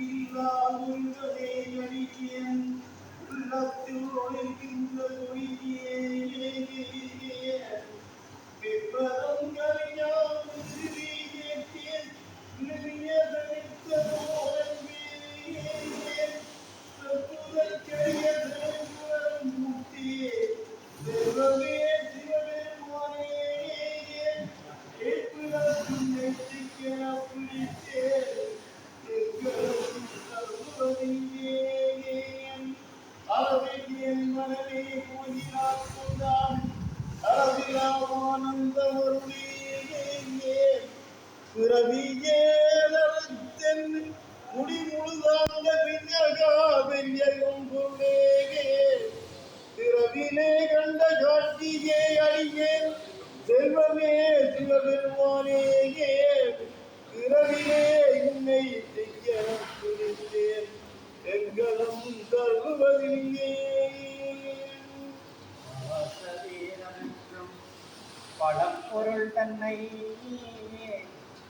Di 脸 அளவின் மனமே போகிறார் கொண்டான் அளவிலானந்த வருளியே பிறவியேலத்தன் முடி முழுதாங்க விஞ்ஞகா வெள்ளையும் பொருளேகே பிறவிலே கண்ட காட்சியே அடியேன் செல்வமே சிவபெருமானேயே பிறவிலே என்னை செய்ய குறித்தேன் தன்னை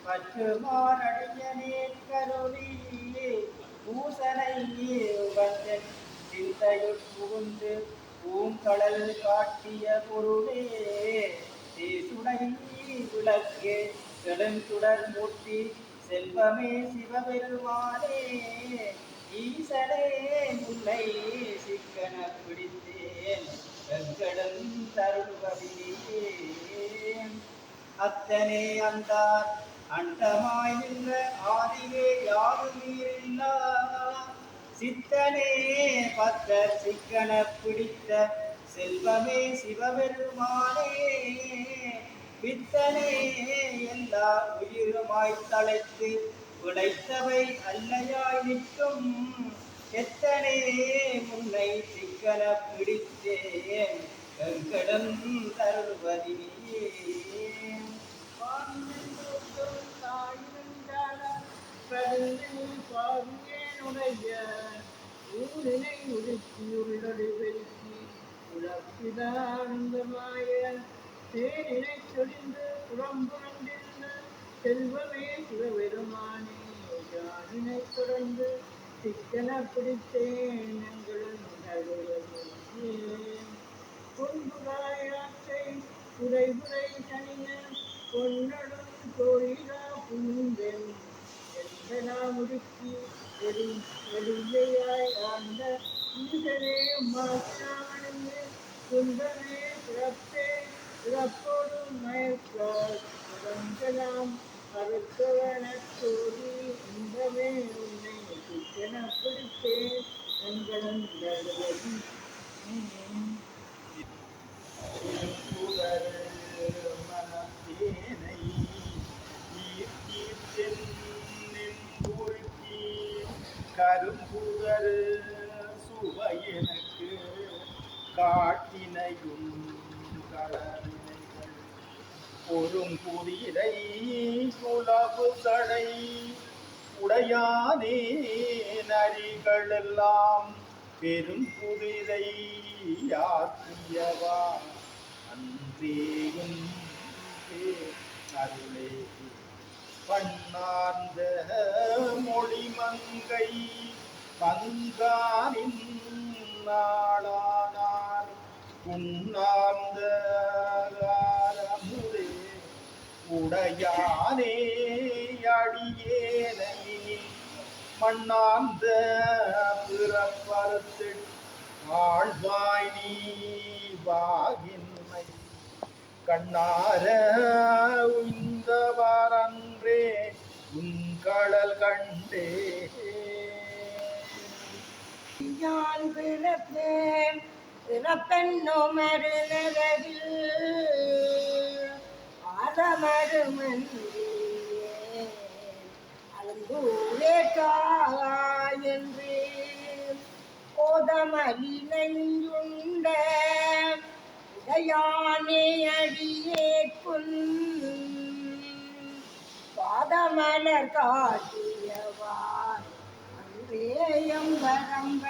பற்றுமானடியனே கருதி பூசனை உகந்தன் சிந்தையுட் புகுந்து பூங்கடல் காட்டிய பொருளே. தேசுடை விளக்கு செடுஞ்சுடர் மூட்டி செல்வமே சிவபெருமானே. ஈசனே முல்லை சிக்கன பிடித்தேன் வெங்கடம் தருள்வதிலே அத்தனே அந்தார். அண்டமாய் நின்ற ஆதிவே யாருமீரில்லா சித்தனே பத்த சிக்கன பிடித்த செல்வமே சிவபெருமானே. பித்தனே எல்லா உயிருமாய் தலைத்து உடைத்தவை அல்லையாய் நிற்கும். எத்தனே முன்னை சிக்கன பிடித்தேன். வெங்கடம் தருள்வதிலே ஊரினை உடுக்கியுள்ளடி வெறுக்கி உழப்பிதானந்தமாய தேனினை சொடிந்து புறம்புரண்டிருந்த செல்வமே சிவபெருமானே யானினை தொடர்ந்து சிக்கன பிடித்தேன் எங்களும் பொன்புகாயாற்றை உரைபுரை தனிய பொன்னடும் கோயிலா புந்தென் മുരുക്കി എളിയായി ആണ്ട ഈശനെ മാറ്റാണെന്ന് സുന്ദരനെ പിറപ്പേ പിറപ്പോടും മയക്കാൽ. അറുത്തവനത്തു பொறும்புதிரை குலபு தடை. உடையானே நரிகளெல்லாம் பெரும் குதிரை யாத்தியவா அன்றேயும் அருளே. பண்ணார்ந்த மொழிமங்கை பங்காரின் நாளானார். உண்ணார்ந்த உடையானே அடியேனை மண்ணாந்த பிறப்பறுத்து ஆழ்வாய் நீ வாகின்மை. கண்ணார உந்தவாரன்றே உங்கடல் கண்டே. யான் பிறப்பேன் பிறப்பெண்ணும் அருளவில் ஆதமருமன்றே அலந்தூரே என்று கோதமலி நெஞ்சுண்ட உடையானே அடியேற்குன் பாதமலர் காட்டியவார். அன்றேயம் வரம்ப